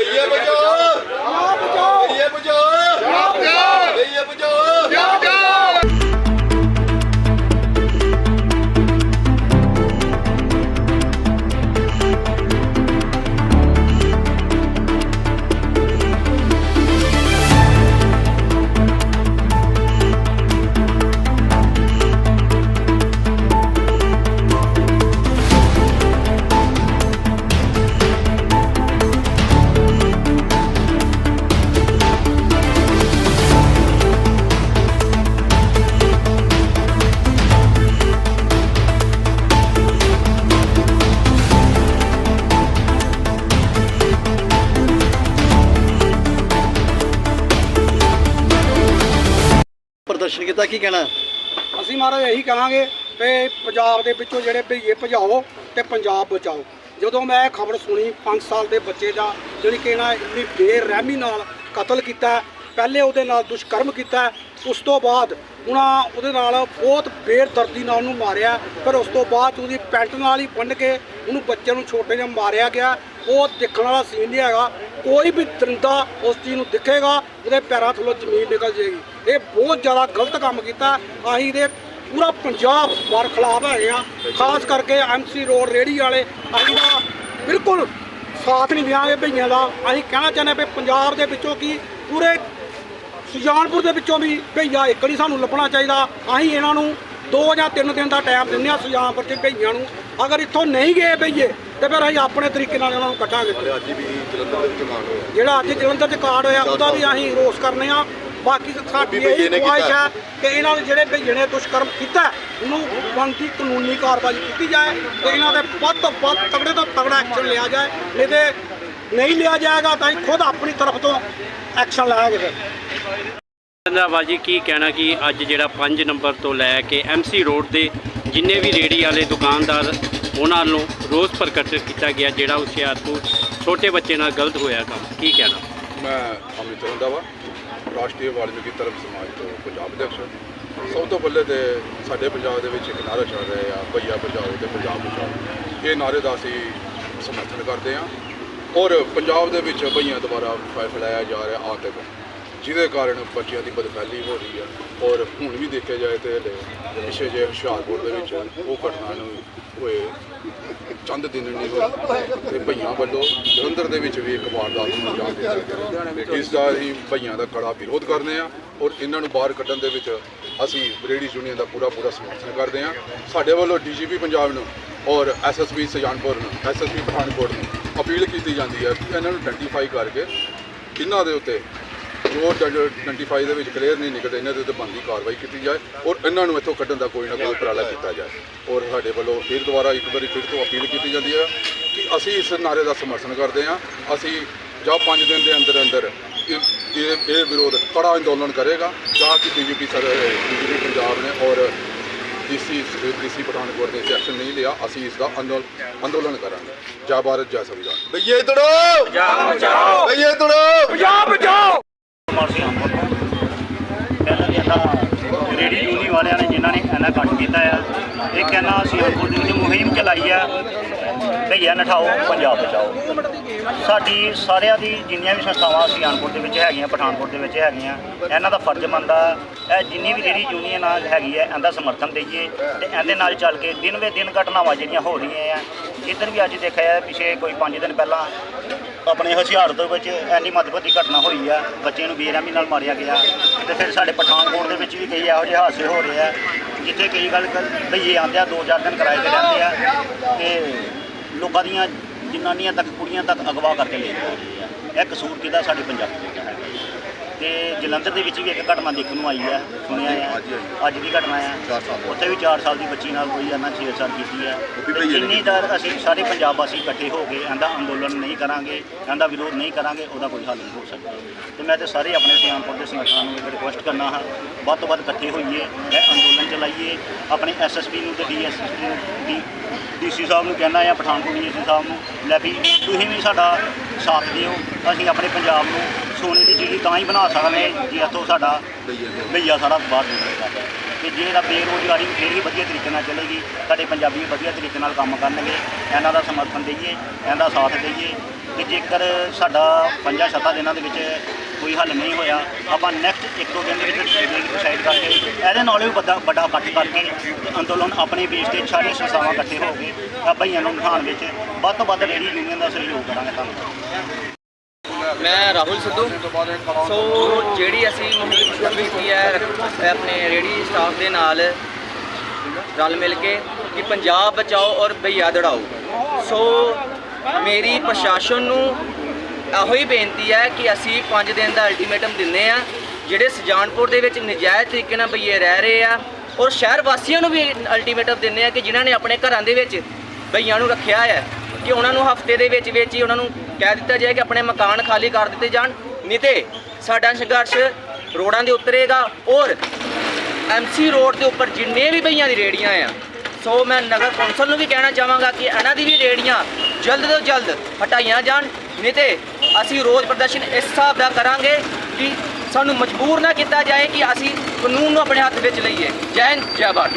ਭਈਏ ਬਚਾਓ ਪ੍ਰਦਰਸ਼ਨ ਕੀਤਾ, ਕੀ ਕਹਿਣਾ? ਅਸੀਂ ਮਹਾਰਾਜ ਇਹੀ ਕਹਾਂਗੇ ਕਿ ਪੰਜਾਬ ਦੇ ਵਿੱਚੋਂ ਜਿਹੜੇ ਭਈਏ ਭਜਾਓ ਤੇ ਪੰਜਾਬ ਬਚਾਓ। ਜਦੋਂ ਮੈਂ ਇਹ ਖਬਰ ਸੁਣੀ 5 ਸਾਲ ਦੇ ਬੱਚੇ ਦਾ ਜਿਹੜੀ ਕਿ ਇਹਨਾਂ ਇੰਨੀ ਬੇਰਹਿਮੀ ਨਾਲ ਕਤਲ ਕੀਤਾ, ਪਹਿਲੇ ਉਹਦੇ ਨਾਲ ਦੁਸ਼ਕਰਮ ਕੀਤਾ, ਉਸ ਤੋਂ ਬਾਅਦ ਉਹਨਾਂ ਉਹਦੇ ਨਾਲ ਬਹੁਤ ਬੇਦਰਦੀ ਨਾਲ ਉਹਨੂੰ ਮਾਰਿਆ ਪਰ ਉਸ ਤੋਂ ਬਾਅਦ ਉਹਦੀ ਪੈਂਟ ਨਾਲ ਹੀ ਬੰਨ੍ਹ ਕੇ ਉਹਨੂੰ ਬੱਚੇ ਨੂੰ ਛੋਟੇ ਜਿਹਾ ਮਾਰਿਆ ਗਿਆ। ਉਹ ਦੇਖਣ ਵਾਲਾ ਸੀਨ ਨਹੀਂ ਹੈਗਾ। ਕੋਈ ਵੀ ਦਰਿੰਦਾ ਉਸ ਚੀਜ਼ ਨੂੰ ਦਿਖੇਗਾ, ਉਹਦੇ ਪੈਰਾਂ ਥੱਲੋਂ ਜ਼ਮੀਨ ਨਿਕਲ ਜਾਏਗੀ। ਇਹ ਬਹੁਤ ਜ਼ਿਆਦਾ ਗਲਤ ਕੰਮ ਕੀਤਾ। ਅਸੀਂ ਦੇ ਪੂਰਾ ਪੰਜਾਬ ਬਾਰ ਖਿਲਾਫ ਹੈਗੇ ਆ। ਖਾਸ ਕਰਕੇ ਐਮਸੀ ਰੋਡ ਰੇੜੀ ਵਾਲੇ ਅਸੀਂ ਦਾ ਬਿਲਕੁਲ ਸਾਥ ਨਹੀਂ ਦਿਆਂਗੇ ਭਈਆਂ ਦਾ। ਅਸੀਂ ਕਹਿਣਾ ਚਾਹੁੰਦੇ ਵੀ ਪੰਜਾਬ ਦੇ ਵਿੱਚੋਂ ਕੀ ਪੂਰੇ ਸੁਜਾਨਪੁਰ ਦੇ ਵਿੱਚੋਂ ਵੀ ਭਈਆ ਇੱਕ ਨਹੀਂ ਸਾਨੂੰ ਲੱਭਣਾ ਚਾਹੀਦਾ। ਅਸੀਂ ਇਹਨਾਂ ਨੂੰ ਦੋ ਜਾਂ ਤਿੰਨ ਦਿਨ ਦਾ ਟਾਈਮ ਦਿੰਦੇ ਆ ਸੁਜਾਨਪੁਰ ਚ ਭਈਆਂ ਨੂੰ। ਅਗਰ ਇੱਥੋਂ ਨਹੀਂ ਗਏ ਭਈਏ ਤੇ ਫਿਰ ਅਸੀਂ ਆਪਣੇ ਤਰੀਕੇ ਨਾਲ ਇਹਨਾਂ ਨੂੰ ਦੇ ਹੋਇਆ। ਜਿਹੜਾ ਅੱਜ ਜਲੰਧਰ ਚ ਕਾਰਡ ਹੋਇਆ ਉਹਦਾ ਵੀ ਅਸੀਂ ਰੋਸ ਕਰਨੇ ਆ ਬਾਕੀ ਸਾਡੀ ਇਹ ਨੇ ਖੁਆਇਸ਼। ਹੈ ਕਿ ਇਹਨਾਂ ਦੇ ਜਿਹੜੇ ਭਈਏ ਨੇ ਦੁਸ਼ਕਰਮ ਕੀਤਾ ਉਹਨੂੰ ਬਣਦੀ ਕਾਨੂੰਨੀ ਕਾਰਵਾਈ ਕੀਤੀ ਜਾਏ ਤੇ ਇਹਨਾਂ ਦੇ ਵੱਧ ਤੋਂ ਵੱਧ ਤਗੜੇ ਤੋਂ ਤਗੜਾ ਐਕਸ਼ਨ ਲਿਆ ਜਾਏ। ਨਹੀਂ ਤੇ ਨਹੀਂ ਲਿਆ ਜਾਏਗਾ ਤਾਂ ਅਸੀਂ ਖੁਦ ਆਪਣੀ ਤਰਫ ਤੋਂ ਐਕਸ਼ਨ ਲਾਂਗੇ ਫਿਰ। ਰੰਧਾਵਾ ਜੀ ਕੀ ਕਹਿਣਾ ਕਿ ਅੱਜ ਜਿਹੜਾ 5 ਨੰਬਰ ਤੋਂ ਲੈ ਕੇ ਐਮਸੀ ਰੋਡ ਦੇ ਜਿੰਨੇ ਵੀ ਰੇੜੀ ਵਾਲੇ ਦੁਕਾਨਦਾਰ ਉਹਨਾਂ ਨੂੰ ਰੋਸ ਪ੍ਰਗਟ ਕੀਤਾ ਗਿਆ ਜਿਹੜਾ ਹੁਸ਼ਿਆਰਪੁਰ ਛੋਟੇ ਬੱਚੇ ਨਾਲ ਗਲਤ ਹੋਇਆ ਕੰਮ। ਕੀ ਕਹਿਣਾ? ਮੈਂ ਅਮਿਤ ਰੰਧਾਵਾ ਰਾਸ਼ਟਰੀ ਵਾਲਮੀਕੀ ਧਰਮ ਸਮਾਜ ਤੋਂ ਪੰਜਾਬ ਦੇ ਸਭ ਤੋਂ ਪਹਿਲੇ ਤੇ ਸਾਡੇ ਪੰਜਾਬ ਦੇ ਵਿੱਚ ਇੱਕ ਨਾਰਾ ਚੱਲ ਰਿਹਾ ਆ, ਭਈਆ ਬਚਾਓ ਤੇ ਪੰਜਾਬ ਬਚਾਓ ਇਹ ਨਾਰੇ ਦਾ ਅਸੀਂ ਸਮਰਥਨ ਕਰਦੇ ਹਾਂ। ਔਰ ਪੰਜਾਬ ਦੇ ਵਿੱਚ ਭਈਆਂ ਦੁਆਰਾ ਫੈਲਾਇਆ ਜਾ ਰਿਹਾ ਆਤਕ, ਜਿਹਦੇ ਕਾਰਨ ਬੱਚਿਆਂ ਦੀ ਬਦਫੈਲੀ ਹੋ ਰਹੀ ਹੈ ਔਰ ਹੁਣ ਵੀ ਦੇਖਿਆ ਜਾਏ ਤੇ ਹਲੇ ਪਿਛੇ ਜੇ ਹੁਸ਼ਿਆਰਪੁਰ ਦੇ ਵਿੱਚ ਉਹ ਘਟਨਾ ਨੂੰ ਹੋਏ। ਚੰਦ ਦਿਨ ਨਹੀਂ ਤੇ ਭਈਆਂ ਵੱਲੋਂ ਜਲੰਧਰ ਦੇ ਵਿੱਚ ਵੀ ਇੱਕ ਵਾਰਦਾਤ ਨੂੰ ਅੰਜਾਮ ਦਿੱਤਾ ਗਿਆ। ਇਸ ਦਾ ਅਸੀਂ ਭਈਆਂ ਦਾ ਕੜਾ ਵਿਰੋਧ ਕਰਦੇ ਹਾਂ ਔਰ ਇਹਨਾਂ ਨੂੰ ਬਾਹਰ ਕੱਢਣ ਦੇ ਵਿੱਚ ਅਸੀਂ ਰੇਡੀ ਯੂਨੀਅਨ ਦਾ ਪੂਰਾ ਪੂਰਾ ਸਮਰਥਨ ਕਰਦੇ ਹਾਂ ਸਾਡੇ ਵੱਲੋਂ ਡੀਜੀਪੀ ਪੰਜਾਬ ਨੂੰ ਔਰ ਐਸਐਸਪੀ ਸੁਜਾਨਪੁਰ ਨੂੰ ਐਸਐਸਪੀ ਪਠਾਨਕੋਟ ਨੂੰ ਅਪੀਲ ਕੀਤੀ ਜਾਂਦੀ ਹੈ ਕਿ ਇਹਨਾਂ ਨੂੰ ਆਇਡੈਂਟੀਫਾਈ ਕਰਕੇ ਇਹਨਾਂ ਦੇ ਉੱਤੇ ਜੋ ਆਇਡੈਂਟੀਫਾਈ ਦੇ ਵਿੱਚ ਕਲੀਅਰ ਨਹੀਂ ਨਿਕਲਦੇ ਇਹਨਾਂ ਦੇ ਉੱਤੇ ਬਣਦੀ ਕਾਰਵਾਈ ਕੀਤੀ ਜਾਏ ਔਰ ਇਹਨਾਂ ਨੂੰ ਇੱਥੋਂ ਕੱਢਣ ਦਾ ਕੋਈ ਨਾ ਕੋਈ ਉਪਰਾਲਾ ਕੀਤਾ ਜਾਏ। ਔਰ ਸਾਡੇ ਵੱਲੋਂ ਫਿਰ ਦੁਬਾਰਾ ਇੱਕ ਵਾਰੀ ਫਿਰ ਤੋਂ ਅਪੀਲ ਕੀਤੀ ਜਾਂਦੀ ਹੈ ਕਿ ਅਸੀਂ ਇਸ ਨਾਰੇ ਦਾ ਸਮਰਥਨ ਕਰਦੇ ਹਾਂ। ਅਸੀਂ ਜਾਂ 5 ਦਿਨ ਦੇ ਅੰਦਰ ਅੰਦਰ ਇਹ ਇਹ ਵਿਰੋਧ ਕੜਾ ਅੰਦੋਲਨ ਕਰੇਗਾ ਜਾਂ ਕਿ ਬੀਜੇਪੀ ਸਰ ਬੀਜੇਪੀ ਪੰਜਾਬ ਨੇ ਔਰ ਡੀਸੀ ਡੀਸੀ ਪਠਾਨਕੋਟ ਨੇ ਐਕਸ਼ਨ ਨਹੀਂ ਲਿਆ ਅਸੀਂ ਇਸ ਦਾ ਅੰਦੋਲ- ਅੰਦੋਲਨ ਕਰਾਂਗੇ। ਜੈ ਭਾਰਤ ਜੈ ਸੰਵਿਧਾਨ। ਭਈਏ ਤੁੜੋ ਪੰਜਾਬ ਬਚਾਓ! ਭਈਏ ਤੁੜੋ ਕੁਮਾਰ ਸਿੰਘ ਅੰਬਰ ਤੋਂ ਪਹਿਲਾਂ ਵੀ ਇਹਨਾਂ ਰੇਡੀ ਯੂਨੀ ਵਾਲਿਆਂ ਨੇ ਜਿਨ੍ਹਾਂ ਨੇ ਇੰਨਾ ਕੱਟ ਕੀਤਾ ਆ ਇਹ ਕਹਿੰਦਾ ਅਸੀਂ ਅੰਬਰ ਦੇ ਵਿੱਚ ਮੁਹਿੰਮ ਚਲਾਈ ਆ ਭਈਆ ਨਠਾਓ, ਪੰਜਾਬ ਬਚਾਓ। ਸਾਡੀ ਸਾਰਿਆਂ ਦੀ ਜਿੰਨੀਆਂ ਵੀ ਸੰਸਥਾਵਾਂ ਅਸੀਂ ਅਨਪੁਰ ਦੇ ਵਿੱਚ ਹੈਗੀਆਂ, ਪਠਾਨਕੋਟ ਦੇ ਵਿੱਚ ਹੈਗੀਆਂ, ਇਹਨਾਂ ਦਾ ਫਰਜ਼ ਬਣਦਾ, ਇਹ ਜਿੰਨੀ ਵੀ ਜਿਹੜੀ ਯੂਨੀਅਨ ਆ ਹੈਗੀ ਹੈ ਇਹਦਾ ਸਮਰਥਨ ਦਈਏ ਤੇ ਇਹਦੇ ਨਾਲ ਚੱਲ ਕੇ ਦਿਨ ਵੇ ਦਿਨ ਘਟਨਾਵਾਂ ਜਿਹੜੀਆਂ ਹੋ ਰਹੀਆਂ ਆ, ਜਿੱਦਣ ਵੀ ਅੱਜ ਦੇਖਿਆ ਜਾਏ ਪਿਛੇ ਕੋਈ 5 ਦਿਨ ਪਹਿਲਾਂ ਆਪਣੇ ਹੁਸ਼ਿਆਰ ਦੇ ਵਿੱਚ ਐਨੀ ਮੱਧਵਤੀ ਘਟਨਾ ਹੋਈ ਆ, ਬੱਚੇ ਨੂੰ ਬੇਰਹਿਮੀ ਨਾਲ ਮਾਰਿਆ ਗਿਆ ਤੇ ਫਿਰ ਸਾਡੇ ਪਠਾਨਕੋਟ ਦੇ ਵਿੱਚ ਵੀ ਕਈ ਇਹੋ ਜਿਹੇ ਹਾਦਸੇ ਹੋ ਰਹੇ ਆ, ਜਿੱਥੇ ਕਈ ਗੱਲ ਭਈਏ ਆਉਂਦੇ ਆ, ਦੋ ਚਾਰ ਦਿਨ ਕਿਰਾਏ ਤੇ ਰਹਿੰਦੇ ਆ ਤੇ ਲੋਕਾਂ ਦੀਆਂ ਜਨਾਨੀਆਂ ਤੱਕ ਕੁੜੀਆਂ ਤੱਕ ਅਗਵਾ ਕਰਕੇ ਲੈ ਜਾਂਦੇ ਆ। ਇਹ ਕਸੂਰ ਕਿਹਦਾ ਸਾਡੇ ਪੰਜਾਬੀ ਵਿੱਚ ਹੈ। ਤੇ ਜਲੰਧਰ ਦੇ ਵਿੱਚ ਵੀ ਇੱਕ ਘਟਨਾ ਦੇਖਣ ਨੂੰ ਆਈ ਹੈ ਸੁਣਿਆ ਹੈ। ਅੱਜ ਦੀ ਘਟਨਾ ਹੈ। ਉੱਥੇ ਵੀ 4 ਸਾਲ ਦੀ ਬੱਚੀ ਨਾਲ ਕੋਈ ਇਹਨਾਂ ਛੇੜਛਾੜ ਕੀਤੀ ਹੈ। ਜਿੰਨੀ ਦਰ ਅਸੀਂ ਸਾਰੇ ਪੰਜਾਬ ਵਾਸੀ ਇਕੱਠੇ ਹੋ ਕੇ ਇਹਦਾ ਅੰਦੋਲਨ ਨਹੀਂ ਕਰਾਂਗੇ ਇਹਦਾ ਵਿਰੋਧ ਨਹੀਂ ਕਰਾਂਗੇ ਉਹਦਾ ਕੋਈ ਹੱਲ ਨਹੀਂ ਹੋ ਸਕਦਾ। ਤੇ ਮੈਂ ਤੇ ਸਾਰੇ ਆਪਣੇ ਸਿਆਣਪੁਰ ਦੇ ਸੰਗਠਨਾਂ ਨੂੰ ਇੱਕ ਰਿਕੁਐਸਟ ਕਰਨਾ ਹਾਂ ਵੱਧ ਤੋਂ ਵੱਧ ਇਕੱਠੇ ਹੋਈਏ ਇਹ ਅੰਦੋਲਨ ਚਲਾਈਏ। ਆਪਣੇ ਐਸਐਸਪੀ ਨੂੰ ਤੇ ਡੀਐਸਪੀ ਨੂੰ ਡੀ ਡੀਸੀ ਸਾਹਿਬ ਨੂੰ ਕਹਿਣਾ ਆ ਪਠਾਨਕੋਟ ਡੀਸੀ ਸਾਹਿਬ ਨੂੰ ਲੈ ਵੀ ਤੁਸੀਂ ਵੀ ਸਾਡਾ ਸਾਥ ਦਿਓ ਅਸੀਂ ਆਪਣੇ ਪੰਜਾਬ ਨੂੰ ਸੋਨੇ ਦੀ ਚਿੜੀ ਤਾਂ ਹੀ ਬਣਾ ਸਕਦੇ ਜੇ, ਇੱਥੋਂ ਸਾਡਾ ਭਈਆ ਸਾਰਾ ਬਾਹਰ ਨਿਕਲੇਗਾ ਤੇ ਜੇ ਇਹਦਾ ਬੇਰੁਜ਼ਗਾਰੀ ਵੀ ਫੇਰ ਵੀ ਵਧੀਆ ਤਰੀਕੇ ਨਾਲ ਚੱਲੇਗੀ, ਸਾਡੇ ਪੰਜਾਬੀ ਵਧੀਆ ਤਰੀਕੇ ਨਾਲ ਕੰਮ ਕਰਨਗੇ, ਇਹਨਾਂ ਦਾ ਸਮਰਥਨ ਦਈਏ, ਇਹਨਾਂ ਦਾ ਸਾਥ ਦਈਏ। ਤੇ ਜੇਕਰ ਸਾਡਾ ਪੰਜਾਂ ਸੱਤਾਂ ਦਿਨਾਂ ਦੇ ਵਿੱਚ ਕੋਈ ਹੱਲ ਨਹੀਂ ਹੋਇਆ, ਆਪਾਂ ਨੈਕਸਟ ਇੱਕ ਦੋ ਦਿਨ ਦੇ ਵਿੱਚ ਡਿਸਾਈਡ ਕਰਕੇ, ਇਹਦੇ ਨਾਲ ਵੀ ਵੱਡਾ ਵੱਡਾ ਇਕੱਠ ਕਰਕੇ ਤੇ ਅੰਦੋਲਨ ਆਪਣੇ ਬੇਸ ਤੇ ਸਾਰੀਆਂ ਸੰਸਥਾਵਾਂ ਇਕੱਠੇ ਹੋ ਕੇ ਤਾਂ ਭਈਆਂ ਨੂੰ ਬਿਠਾਉਣ ਵਿੱਚ ਵੱਧ ਤੋਂ ਵੱਧ ਰੇਹੜੀ ਯੂਨੀਅਨ ਦਾ ਸਹਿਯੋਗ ਕਰਾਂਗੇ। ਧੰਨਵਾਦ ਮੈਂ ਰਾਹੁਲ ਸਿੱਧੂ। ਸੋ ਜਿਹੜੀ ਅਸੀਂ ਮੁਹਿੰਮ ਕੀਤੀ ਹੈ ਆਪਣੇ ਰੇੜੀ ਸਟਾਫ ਦੇ ਨਾਲ ਰਲ ਮਿਲ ਕੇ ਕਿ ਪੰਜਾਬ ਬਚਾਓ ਔਰ ਬਈਆ ਦੜਾਓ। ਸੋ ਮੇਰੀ ਪ੍ਰਸ਼ਾਸਨ ਨੂੰ ਇਹੋ ਹੀ ਬੇਨਤੀ ਹੈ ਕਿ ਅਸੀਂ 5 ਦਿਨ ਦਾ ਅਲਟੀਮੇਟਮ ਦਿੰਨੇ ਆ ਜਿਹੜੇ ਸੁਜਾਨਪੁਰ ਦੇ ਵਿੱਚ ਨਜਾਇਜ਼ ਤਰੀਕੇ ਨਾਲ ਬਈਏ ਰਹਿ ਰਹੇ ਆ ਔਰ ਸ਼ਹਿਰ ਵਾਸੀਆਂ ਨੂੰ ਵੀ ਅਲਟੀਮੇਟਮ ਦਿੰਨੇ ਆ ਕਿ ਜਿਨ੍ਹਾਂ ਨੇ ਆਪਣੇ ਘਰਾਂ ਦੇ ਵਿੱਚ ਬਈਆਂ ਨੂੰ ਰੱਖਿਆ ਹੈ ਕਿ ਉਹਨਾਂ ਨੂੰ ਹਫ਼ਤੇ ਦੇ ਵਿੱਚ ਵਿੱਚ ਹੀ ਉਹਨਾਂ ਨੂੰ ਕਹਿ ਦਿੱਤਾ ਜਾਏ ਕਿ ਆਪਣੇ ਮਕਾਨ ਖਾਲੀ ਕਰ ਦਿੱਤੇ ਜਾਣ, ਨਹੀਂ ਤੇ ਸਾਡਾ ਸੰਘਰਸ਼ ਰੋਡਾਂ ਦੇ ਉਤਰੇਗਾ ਔਰ ਐਮਸੀ ਰੋਡ ਦੇ ਉੱਪਰ ਜਿੰਨੇ ਵੀ ਬਈਆਂ ਦੀ ਰੇੜੀਆਂ ਆ, ਸੋ ਮੈਂ ਨਗਰ ਕੌਂਸਲ ਨੂੰ ਵੀ ਕਹਿਣਾ ਚਾਹਾਂਗਾ ਕਿ ਇਹਨਾਂ ਦੀ ਵੀ ਰੇੜੀਆਂ ਜਲਦ ਤੋਂ ਜਲਦ ਹਟਾਈਆਂ ਜਾਣ, ਨਹੀਂ ਤੇ ਅਸੀਂ ਰੋਜ਼ ਪ੍ਰਦਰਸ਼ਨ ਇਸ ਹਿਸਾਬ ਦਾ ਕਰਾਂਗੇ ਕਿ ਸਾਨੂੰ ਮਜਬੂਰ ਨਾ ਕੀਤਾ ਜਾਏ ਕਿ ਅਸੀਂ ਕਾਨੂੰਨ ਨੂੰ ਆਪਣੇ ਹੱਥ ਵਿੱਚ ਲਈਏ। ਜੈ ਹਿੰਦ, ਜੈ ਭਾਰਤ।